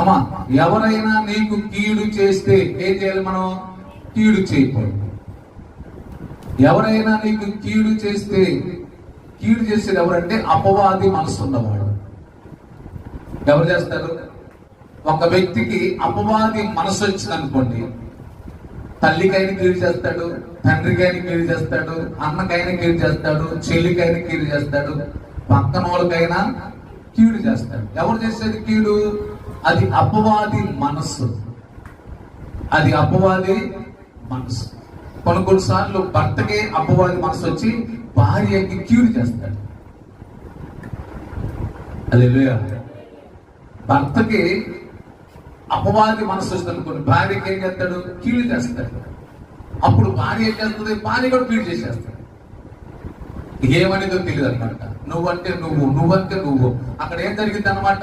అమ్మా ఎవరైనా నీకు కీడు చేస్తే ఏం చేయాలి మనం? కీడు చేయకూడదు. ఎవరైనా నీకు కీడు చేస్తే కీడు చేసేది ఎవరంటే అపవాది మనసు ఉన్నవాడు. ఎవరు చేస్తారు? ఒక వ్యక్తికి అపవాది మనసు వచ్చిందనుకోండి తల్లికైనా కీడు చేస్తాడు తండ్రికైనా కీడు చేస్తాడు అన్నకైనా కీడు చేస్తాడు చెల్లికైనా కీడు చేస్తాడు పక్కన వాళ్ళకైనా కీడు చేస్తాడు. ఎవరు చేసేది కీడు? అది అపవాది మనస్సు. అది అపవాది మనసు కొన్ని కొన్నిసార్లు భర్తకి అపవాది మనసు వచ్చి భార్యకి క్యూర్ చేస్తాడు. అది భర్తకి అపవాది మనసు వస్తుంది కొన్ని భార్యకి ఏం చేస్తాడు? క్యూర్ చేస్తాడు. అప్పుడు భార్య ఏం చేస్తుంది? భార్య కూడా క్యూర్ చేసేస్తాడు. ఏమనేదో తెలియదు అనమాట నువ్వంటే నువ్వు నువ్వంటే నువ్వు. అక్కడ ఏం జరిగింది అనమాట